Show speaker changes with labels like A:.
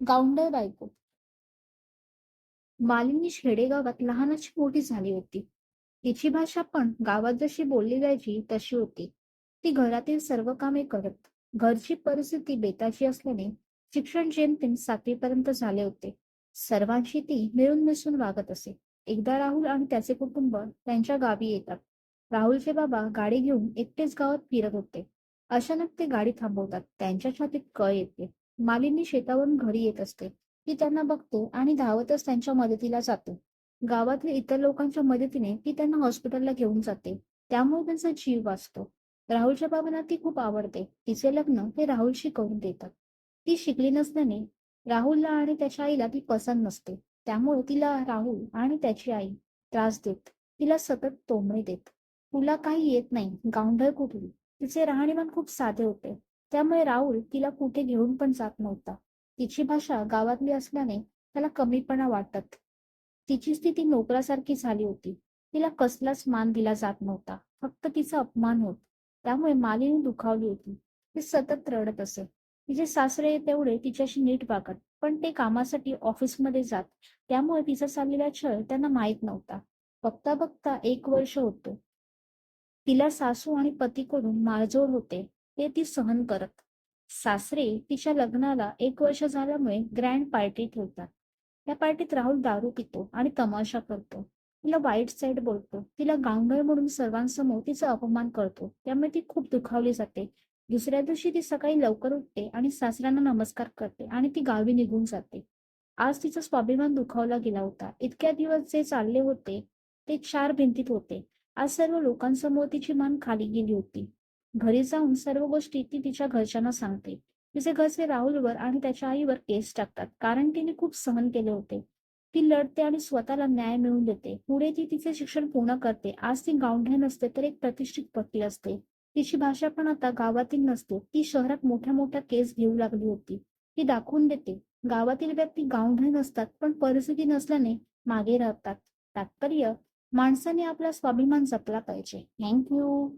A: गावंडळ बायको मालिनी खेडेगावात लहानाची मोठी झाली होती. तिची भाषा पण गावात जशी बोलली जायची तशी होती. ती घरातील सर्व कामे करत. घरची परिस्थिती बेताची असल्याने शिक्षण जेमतेम सातवीपर्यंत झाले होते. सर्वांशी ती मिळून मिसळून वागत असे. एकदा राहुल आणि त्याचे कुटुंब त्यांच्या गावी येतात. राहुलचे बाबा गाडी घेऊन एकटेच गावात फिरत होते. अचानक ते गाडी थांबवतात. त्यांच्या छातीत कळ येते. मालिनी शेतावरून घरी येत असते. ती त्यांना बघतो आणि धावतच त्यांच्या मदतीला जातो गावातील इतर लोकांच्या मदतीने ती त्यांना हॉस्पिटलला घेऊन जाते. त्यामुळे त्यांचा जीव वाचतो. राहुलच्या बाबांना ती खूप आवडते. तिचे लग्न ते राहुलशी करून देतात. ती शिकली नसल्याने राहुलला आणि त्याच्या आईला ती पसंत नसते. त्यामुळे तिला राहुल आणि त्याची आई त्रास देत. तिला सतत टोमणे देत. तुला काही येत नाही, गावंढळ कुठली. तिचे राहणीमान खूप साधे होते. त्यामुळे राहुल तिला कुठे घेऊन पण जात नव्हता. तिची भाषा गावातली असल्याने त्याला कमीपणा वाटत. तिची स्थिती नोकरासारखी झाली होती. तिला कसलाच मान दिला जात नव्हता. फक्त तिचा अपमान होत. त्यामुळे मालिनी दुखावली होती. ती सतत रडत असे. तिचे सासरे तेवढे तिच्याशी नीट वागत. पण ते कामासाठी ऑफिसमध्ये जात. त्यामुळे तिचा चाललेला छळ त्यांना माहीत नव्हता. बघता बघता एक वर्ष होतो तिला सासू आणि पतीकडून माळजोड होते ते ती सहन करत. सासरे तिच्या लग्नाला एक वर्ष झाल्यामुळे ग्रँड पार्टी ठेवतात. त्या पार्टीत राहुल दारू पितो आणि तमाशा करतो. तिला वाईट साईड बोलतो. तिला गांगळ म्हणून सर्वांसमोर तिचा अपमान करतो. त्यामुळे ती खूप दुखावली जाते. दुसऱ्या दिवशी ती सकाळी लवकर उठते आणि सासऱ्यांना नमस्कार करते आणि ती गावी निघून जाते. आज तिचा स्वाभिमान दुखावला गेला होता. इतक्या दिवस जे चालले होते ते चार भिंतीत होते. आज सर्व लोकांसमोर तिची मान खाली गेली होती. घरी जाऊन सर्व गोष्टी ती तिच्या घरच्यांना सांगते. तिचे घरचे राहुलवर आणि त्याच्या आईवर केस टाकतात कारण तिने खूप सहन केले होते. ती लढते आणि स्वतःला न्याय मिळवून देते. पुढे ती तिचे शिक्षण पूर्ण करते. आज ती गावंढळ नसते तर एक प्रतिष्ठित पट्टी असते. तिची भाषा पण आता गावातील नसते. ती शहरात मोठ्या मोठ्या केस घेऊ लागली होती. ती दाखवून देते. गावातील व्यक्ती गावढे नसतात पण परिस्थिती नसल्याने मागे राहतात. तात्पर्य माणसाने आपला स्वाभिमान जपला पाहिजे. Thank you.